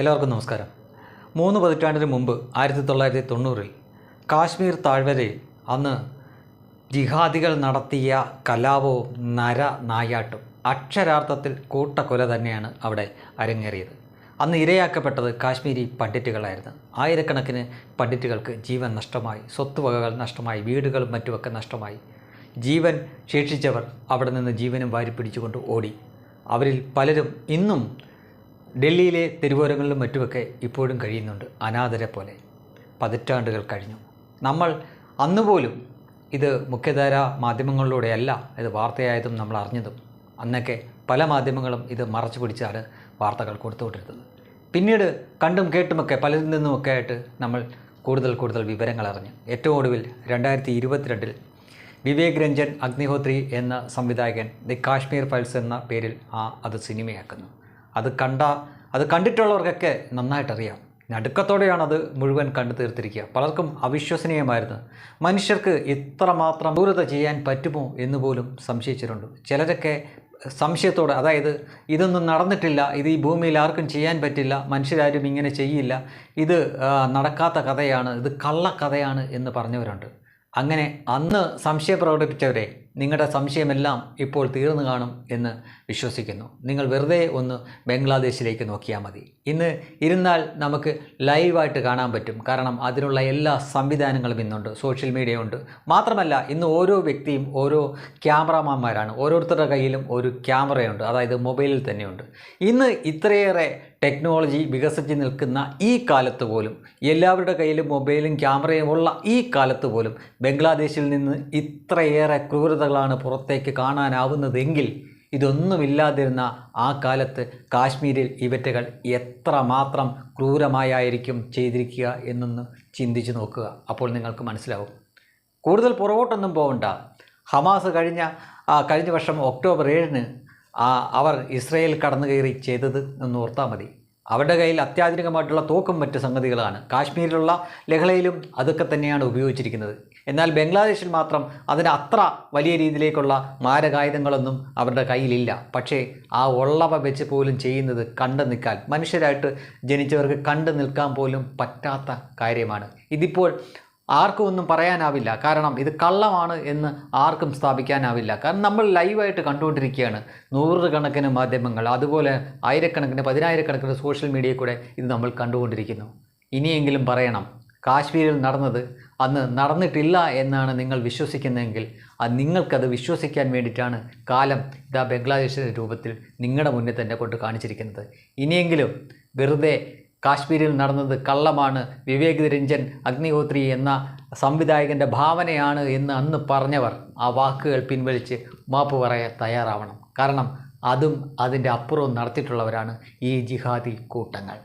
എല്ലാവർക്കും നമസ്കാരം. മൂന്ന് പതിറ്റാണ്ടിന് മുമ്പ് ആയിരത്തി തൊള്ളായിരത്തി തൊണ്ണൂറിൽ കാശ്മീർ താഴ്വരയിൽ അന്ന് ജിഹാദികൾ നടത്തിയ കലാപവും നര നായാട്ടും അക്ഷരാർത്ഥത്തിൽ കൂട്ടക്കൊല തന്നെയാണ് അവിടെ അരങ്ങേറിയത്. അന്ന് ഇരയാക്കപ്പെട്ടത് കാശ്മീരി പണ്ഡിറ്റുകളായിരുന്നു. ആയിരക്കണക്കിന് പണ്ഡിറ്റുകൾക്ക് ജീവൻ നഷ്ടമായി സ്വത്തുവകകൾ നഷ്ടമായി വീടുകളും മറ്റുമൊക്കെ നഷ്ടമായി. ജീവൻ ശേഷിച്ചവർ അവിടെ നിന്ന് ജീവനും വാരി പിടിച്ചുകൊണ്ട് ഓടി. അവരിൽ പലരും ഇന്നും ഡൽഹിയിലെ തെരുവോരങ്ങളിലും മറ്റുമൊക്കെ ഇപ്പോഴും കഴിയുന്നുണ്ട് അനാഥരെ പോലെ. പതിറ്റാണ്ടുകൾ കഴിഞ്ഞു. നമ്മൾ അന്നുപോലും ഇത് മുഖ്യധാര മാധ്യമങ്ങളിലൂടെയല്ല ഇത് വാർത്തയായതും നമ്മൾ അറിഞ്ഞതും. അന്നൊക്കെ പല മാധ്യമങ്ങളും ഇത് മറച്ചു പിടിച്ചാണ് വാർത്തകൾ കൊടുത്തുകൊണ്ടിരുന്നത്. പിന്നീട് കണ്ടും കേട്ടുമൊക്കെ പലരിൽ നിന്നുമൊക്കെ ആയിട്ട് നമ്മൾ കൂടുതൽ കൂടുതൽ വിവരങ്ങൾ അറിഞ്ഞു. ഏറ്റവും ഒടുവിൽ രണ്ടായിരത്തി ഇരുപത്തിരണ്ടിൽ വിവേക് രഞ്ജൻ അഗ്നിഹോത്രി എന്ന സംവിധായകൻ ദി കാശ്മീർ ഫയൽസ് എന്ന പേരിൽ ആ അത് സിനിമയാക്കുന്നു. അത് കണ്ട അത് കണ്ടിട്ടുള്ളവർക്കൊക്കെ നന്നായിട്ടറിയാം. നടുക്കത്തോടെയാണ് അത് മുഴുവൻ കണ്ടു തീർത്തിരിക്കുക. പലർക്കും അവിശ്വസനീയമായിരുന്നു. മനുഷ്യർക്ക് ഇത്രമാത്രം ദൂരത ചെയ്യാൻ പറ്റുമോ എന്ന് പോലും സംശയിച്ചിട്ടുണ്ട്. ചിലരൊക്കെ സംശയത്തോടെ അതായത് ഇതൊന്നും നടന്നിട്ടില്ല ഇത് ഈ ഭൂമിയിൽ ആർക്കും ചെയ്യാൻ പറ്റില്ല മനുഷ്യരാരും ഇങ്ങനെ ചെയ്യില്ല ഇത് നടക്കാത്ത കഥയാണ് ഇത് കള്ളക്കഥയാണ് എന്ന് പറഞ്ഞവരുണ്ട്. അങ്ങനെ അന്ന് സംശയം പ്രകടിപ്പിച്ചവരെ നിങ്ങളുടെ സംശയമെല്ലാം ഇപ്പോൾ തീർന്നു കാണും എന്ന് വിശ്വസിക്കുന്നു. നിങ്ങൾ വെറുതെ ഒന്ന് ബംഗ്ലാദേശിലേക്ക് നോക്കിയാൽ മതി. ഇന്ന് ഇരുന്നാൽ നമുക്ക് ലൈവായിട്ട് കാണാൻ പറ്റും. കാരണം അതിനുള്ള എല്ലാ സംവിധാനങ്ങളും ഇന്നുണ്ട്. സോഷ്യൽ മീഡിയ ഉണ്ട് മാത്രമല്ല ഇന്ന് ഓരോ വ്യക്തിയും ഓരോ ക്യാമറമാന്മാരാണ് ഓരോരുത്തരുടെ കയ്യിലും ഒരു ക്യാമറയുണ്ട്. അതായത് മൊബൈലിൽ തന്നെയുണ്ട്. ഇന്ന് ഇത്രയേറെ ടെക്നോളജി വികസിച്ച് നിൽക്കുന്ന ഈ കാലത്ത് പോലും എല്ലാവരുടെ കയ്യിലും മൊബൈലും ക്യാമറയും ഉള്ള ഈ കാലത്ത് പോലും ബംഗ്ലാദേശിൽ നിന്ന് ഇത്രയേറെ ക്രൂരതകളാണ് പുറത്തേക്ക് കാണാനാവുന്നതെങ്കിൽ ഇതൊന്നുമില്ലാതിരുന്ന ആ കാലത്ത് കാശ്മീരിൽ ഇവറ്റകൾ എത്രമാത്രം ക്രൂരമായായിരിക്കും ചെയ്തിരിക്കുക എന്നൊന്ന് ചിന്തിച്ച് നോക്കുക. അപ്പോൾ നിങ്ങൾക്ക് മനസ്സിലാവും. കൂടുതൽ പുറകോട്ടൊന്നും പോകണ്ട ഹമാസ് കഴിഞ്ഞ കഴിഞ്ഞ വർഷം ഒക്ടോബർ ഏഴിന് അവർ ഇസ്രയേൽ കടന്നു കയറി ചെയ്തത് എന്ന് ഓർത്താൽ മതി. അവരുടെ കയ്യിൽ അത്യാധുനികമായിട്ടുള്ള തോക്കും മറ്റ് സംഗതികളാണ്. കാശ്മീരിലുള്ള ലഹളയിലും അതൊക്കെ തന്നെയാണ് ഉപയോഗിച്ചിരിക്കുന്നത്. എന്നാൽ ബംഗ്ലാദേശിൽ മാത്രം അതിന് അത്ര വലിയ രീതിയിലേക്കുള്ള മാരകായുധങ്ങളൊന്നും അവരുടെ കയ്യിലില്ല. പക്ഷേ ആ ഉള്ളവ വെച്ച് പോലും ചെയ്യുന്നത് കണ്ടു നിൽക്കാൻ മനുഷ്യരായിട്ട് ജനിച്ചവർക്ക് കണ്ടു നിൽക്കാൻ പോലും പറ്റാത്ത കാര്യമാണ്. ഇതിപ്പോൾ ആർക്കും ഒന്നും പറയാനാവില്ല. കാരണം ഇത് കള്ളമാണ് എന്ന് ആർക്കും സ്ഥാപിക്കാനാവില്ല. കാരണം നമ്മൾ ലൈവായിട്ട് കണ്ടുകൊണ്ടിരിക്കുകയാണ്. നൂറുകണക്കിന് മാധ്യമങ്ങൾ അതുപോലെ ആയിരക്കണക്കിന് പതിനായിരക്കണക്കിന് സോഷ്യൽ മീഡിയയിൽ കൂടെ ഇത് നമ്മൾ കണ്ടുകൊണ്ടിരിക്കുന്നു. ഇനിയെങ്കിലും പറയണം കാശ്മീരിൽ നടന്നത് അന്ന് നടന്നിട്ടില്ല എന്നാണ് നിങ്ങൾ വിശ്വസിക്കുന്നതെങ്കിൽ അത് നിങ്ങൾക്കത് വിശ്വസിക്കാൻ വേണ്ടിയിട്ടാണ് കാലം ഇതാ ബംഗ്ലാദേശിന്റെ രൂപത്തിൽ നിങ്ങളുടെ മുന്നിൽ തന്നെ കൊണ്ട് കാണിച്ചിരിക്കുന്നത്. ഇനിയെങ്കിലും വെറുതെ കാശ്മീരിൽ നടന്നത് കള്ളമാണ് വിവേക് രഞ്ജൻ അഗ്നിഹോത്രി എന്ന സംവിധായകന്റെ ഭാവനയാണ് എന്ന് അന്ന് പറഞ്ഞവർ ആ വാക്കുകൾ പിൻവലിച്ച് മാപ്പ് പറയാൻ തയ്യാറാവണം. കാരണം അതും അതിന്റെ അപ്പുറവും നടത്തിയിട്ടുള്ളവരാണ് ഈ ജിഹാദി കൂട്ടങ്ങൾ.